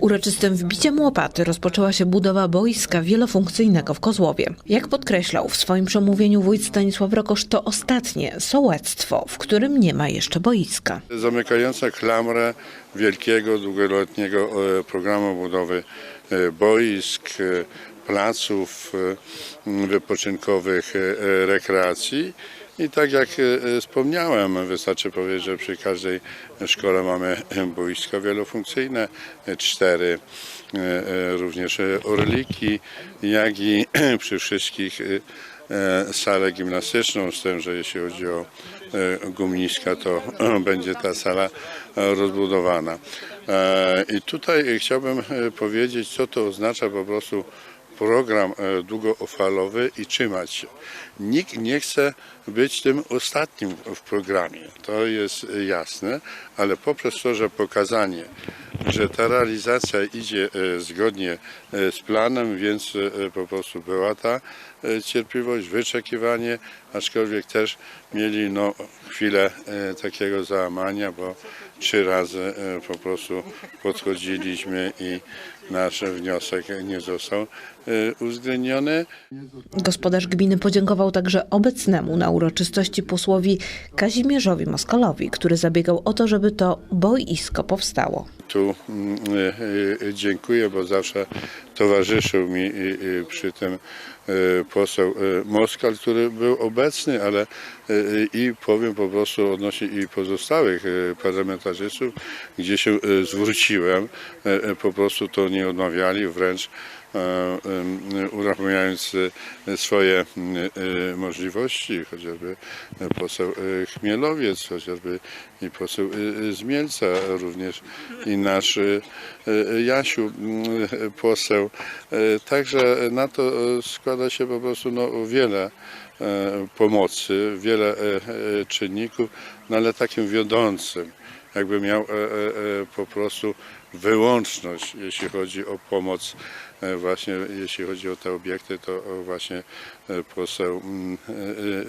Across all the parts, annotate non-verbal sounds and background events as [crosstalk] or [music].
Uroczystym wbiciem łopaty rozpoczęła się budowa boiska wielofunkcyjnego w Kozłowie. Jak podkreślał w swoim przemówieniu wójt Stanisław Rokosz, to ostatnie sołectwo, w którym nie ma jeszcze boiska. zamykająca klamrę wielkiego, długoletniego e, programu budowy e, boisk, e, placów wypoczynkowych, rekreacji. I tak jak e, wspomniałem, wystarczy powiedzieć, że przy każdej szkole mamy boisko wielofunkcyjne, e, cztery e, e, również e, orliki, jak i [clears throat] przy wszystkich e, e, salę gimnastyczną, z tym, że jeśli chodzi o e, gumniska, to [clears throat] będzie ta sala e, rozbudowana. E, I tutaj chciałbym e, powiedzieć, co to oznacza po prostu program e, długofalowy i trzymać się. Nikt nie chce być tym ostatnim w programie, to jest jasne, ale poprzez to, że pokazanie, że ta realizacja idzie e, zgodnie e, z planem, więc e, po prostu była ta cierpliwość, wyczekiwanie, aczkolwiek też mieli no, chwilę takiego załamania, bo trzy razy po prostu podchodziliśmy i nasz wniosek nie został uwzględniony. Gospodarz gminy podziękował także obecnemu na uroczystości posłowi Kazimierzowi Moskalowi, który zabiegał o to, żeby to boisko powstało. Tu mm, e, e, dziękuję, bo zawsze towarzyszył mi e, przy tym poseł Moskal, który był obecny, ale i powiem po prostu odnośnie i pozostałych parlamentarzystów, gdzie się zwróciłem, po prostu to nie odmawiali, wręcz uruchamiając e, swoje m, e, możliwości, chociażby poseł e, Chmielowiec, chociażby i poseł e, z Mielca, również i nasz e, e, Jasiu e, poseł. E, Także na to e, składa się po prostu no, wiele e, pomocy, wiele e, e, czynników, no ale takim wiodącym, jakby miał e, e, e, po prostu wyłączność, jeśli chodzi o pomoc, e, właśnie jeśli chodzi o te obiekty, to właśnie e, poseł mm,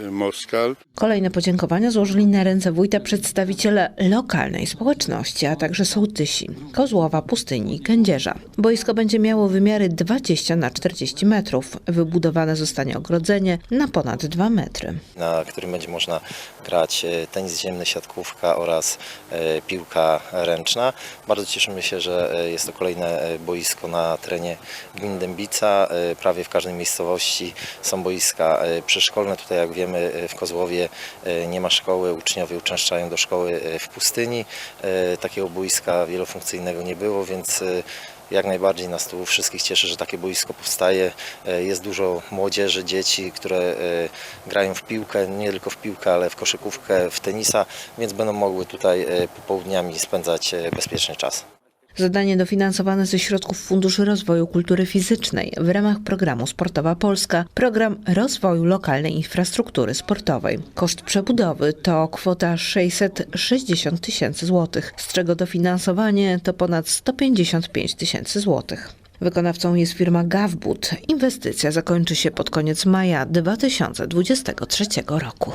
e, Moskal. Kolejne podziękowania złożyli na ręce wójta przedstawiciele lokalnej społeczności, a także sołtysi Kozłowa, Pustyni i Kędzierza. Boisko będzie miało wymiary 20 na 40 metrów. Wybudowane zostanie ogrodzenie na ponad 2 metry. na którym będzie można grać tenis ziemny, siatkówka oraz piłka ręczna. Bardzo cieszymy się, że e, jest to kolejne e, boisko na terenie gminy Dębica. E, Prawie w każdej miejscowości są boiska przyszkolne. Tutaj jak wiemy w Kozłowie nie ma szkoły, uczniowie uczęszczają do szkoły w pustyni. Takiego boiska wielofunkcyjnego nie było, więc jak najbardziej nas tu wszystkich cieszy, że takie boisko powstaje. Jest dużo młodzieży, dzieci, które grają w piłkę, nie tylko w piłkę, ale w koszykówkę, w tenisa, więc będą mogły tutaj popołudniami spędzać bezpieczny czas. Zadanie dofinansowane ze środków Funduszy Rozwoju Kultury Fizycznej w ramach programu Sportowa Polska, program rozwoju lokalnej infrastruktury sportowej. Koszt przebudowy to kwota 660 tysięcy złotych, z czego dofinansowanie to ponad 155 tysięcy złotych. Wykonawcą jest firma Gavbud. Inwestycja zakończy się pod koniec maja 2023 roku.